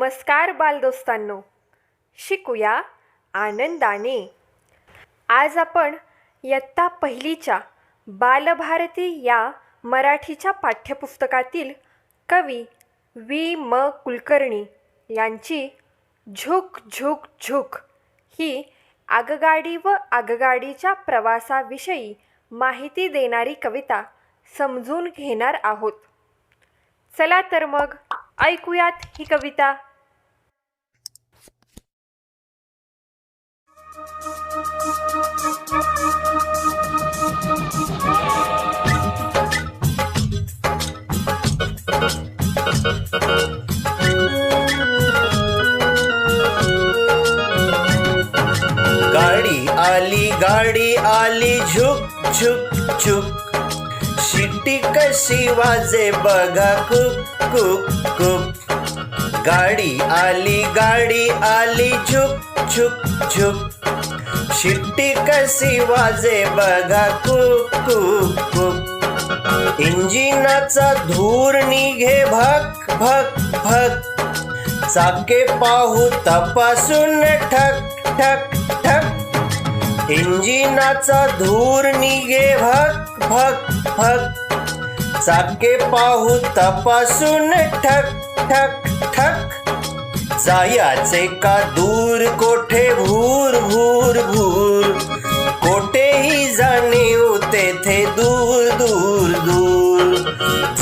नमस्कार बालदोस्तांनो. शिकूया आनंदाने. आज आपण इयत्ता पहिलीच्या बालभारती या मराठीच्या पाठ्यपुस्तकातील कवी वि म कुलकर्णी यांची झुक झुक झुक ही आगगाडी व आगगाडीच्या प्रवासाविषयी माहिती देणारी कविता समजून घेणार आहोत. चला तर मग ऐकूयात ही कविता. गाडी आली गाडी आली झुक झुक झुक. शिट्टी कशी वाजे बघा कुक कुक कुक. गाडी आली गाडी आली झुक झुक झुक शिट्टी कशी वाजे बघा कुक कुक कुक इंजिनाचा धूर निघे भक भक भक. चाके पाहू तपासून ठक ठक ठक. इंजिनाचा धूर निघे भक भक भक. चाके पाहू तपासून ठक ठक ठक. जायाचे का दूर कोठे भूर भूर भूर? कोठेही जाणे तेथे दूर दूर दूर.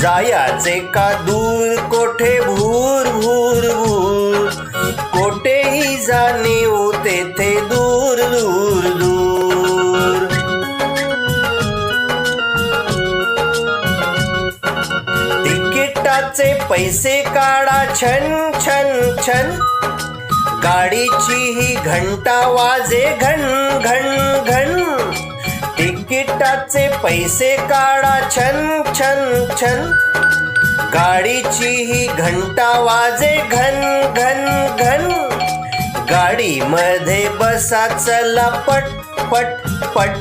जायाचे का दूर कोठे भूर भूर भूर? कोठेही जाणे तेथे दूर. पैसे काढा छन छन छन. गाडीची ही घंटा वाजे घन घन घन. तिकिटाचे पैसे काढा छन छन छन. गाडीची ही घंटा वाजे घन घन घन. गाडीमध्ये बसा चला पट पट पट.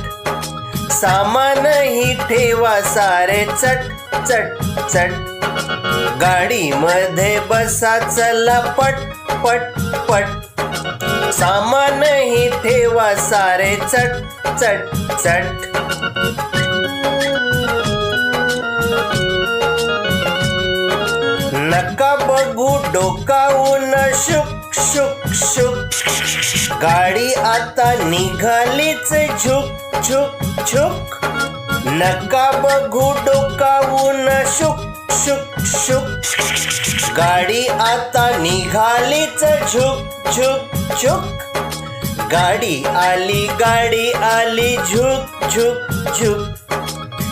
सामानही ठेवा सारे चट चट चट. गाडीमध्ये बसा चला पट पट पट. सामानही ठेवा सारे चट चट चट. नका बघू डोकावून शुक शुक शुक. गाडी आता निघालीच झुक झुक झुक. नका बघू डोकावून शुक शुक शुक. गाडी आता निघालीच. झुक झुक झुक. गाडी आली गाडी आली. झुक झुक झुक.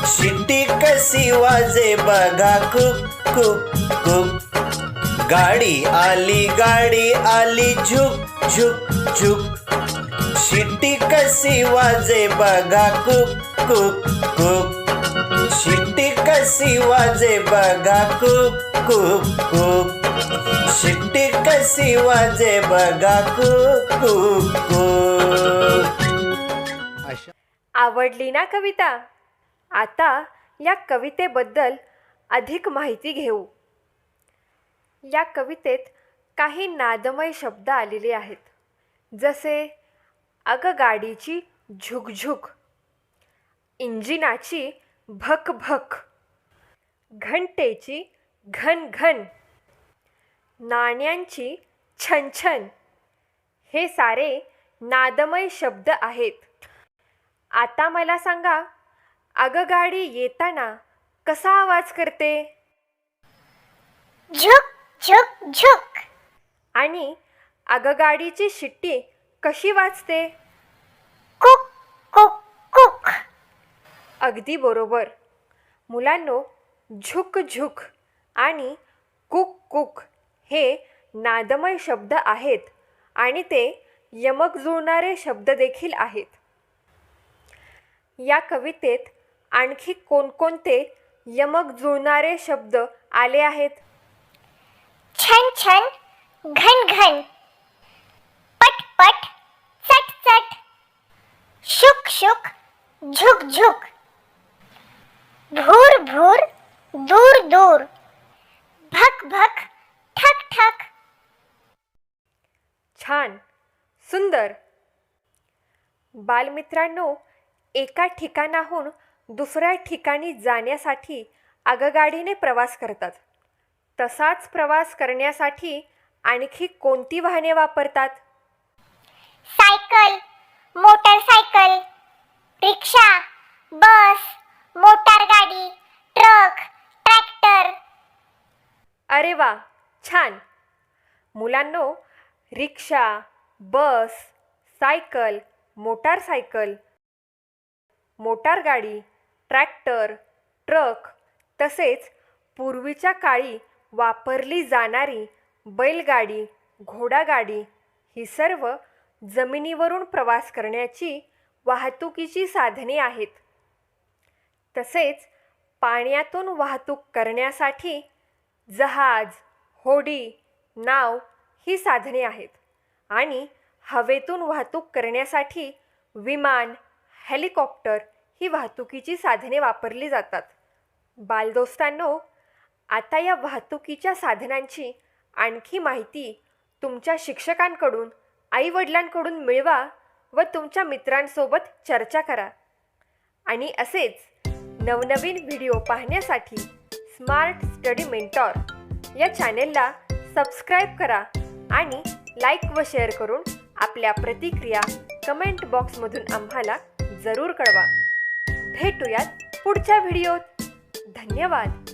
शिट्टी कशी वाजे बघा. कुक कुक कुक. गाडी आली गाडी आली. झुक झुक झुक. शिट्टी कशी वाजे बघा. कुक कुक कुक. शिट्टी कशी वाजे बघा कुक कुक कुक शिट्टी कशी वाजे बघा कुक कुक कुक आवडली ना कविता? आता या कवितेबद्दल अधिक माहिती घेऊ. या कवितेत काही नादमय शब्द आलेले आहेत. जसे अगगाडीची झुकझुक. इंजिनाची भकभक घंटेची घन घन. नाण्यांची छनछन हे सारे नादमय शब्द आहेत. आता मला सांगा आगगाडी येताना कसा आवाज करते? झुक झुक झुक. आणि आगगाडीची शिट्टी कशी वाजते कुक कुक कुक अगदी बरोबर. मुलांनो झुक झुक आणि कुक कुक हे नादमय शब्द आहेत आणि ते यमक जुळणारे शब्द देखील आहेत. या कवितेत आणखी कोणकोणते यमक जुळणारे शब्द आले आहेत? छन छन घन घन पट पट चट चट शुक शुक झुक झुक भूर भूर दूर दूर। भक भक ठक ठक। छान सुंदर। बालमित्रांनो एका ठिकाणाहून दुसऱ्या ठिकाणी जाण्यासाठी आगगाडीने प्रवास करतात. तसाच प्रवास करण्यासाठी आणखी कोणती वाहने वापरतात? सायकल मोटरसायकल रिक्षा बस मोटार गाडी ट्रक ट्रॅक्टर अरे वा छान. मुलांनो रिक्षा बस सायकल मोटारसायकल मोटारगाडी ट्रॅक्टर ट्रक तसेच पूर्वीच्या काळी वापरली जाणारी बैलगाडी घोडागाडी ही सर्व जमिनीवरून प्रवास करण्याची वाहतुकीची साधने आहेत. तसेच पाण्यातून वाहतूक करण्यासाठी जहाज होडी नाव ही साधने आहेत. आणि हवेतून वाहतूक करण्यासाठी विमान हेलिकॉप्टर ही वाहतुकीची साधने वापरली जातात. बालदोस्तांनो आता या वाहतुकीच्या साधनांची आणखी माहिती तुमच्या शिक्षकांकडून आईवडिलांकडून मिळवा व तुमच्या मित्रांसोबत चर्चा करा. आणि असेच नवनवीन व्हिडिओ पाहण्यासाठी स्मार्ट स्टडी मेंटॉर या चॅनेलला सबस्क्राईब करा आणि लाईक व शेअर करून आपल्या प्रतिक्रिया कमेंट बॉक्समधून आम्हाला जरूर कळवा. भेटूयात पुढच्या व्हिडिओत. धन्यवाद.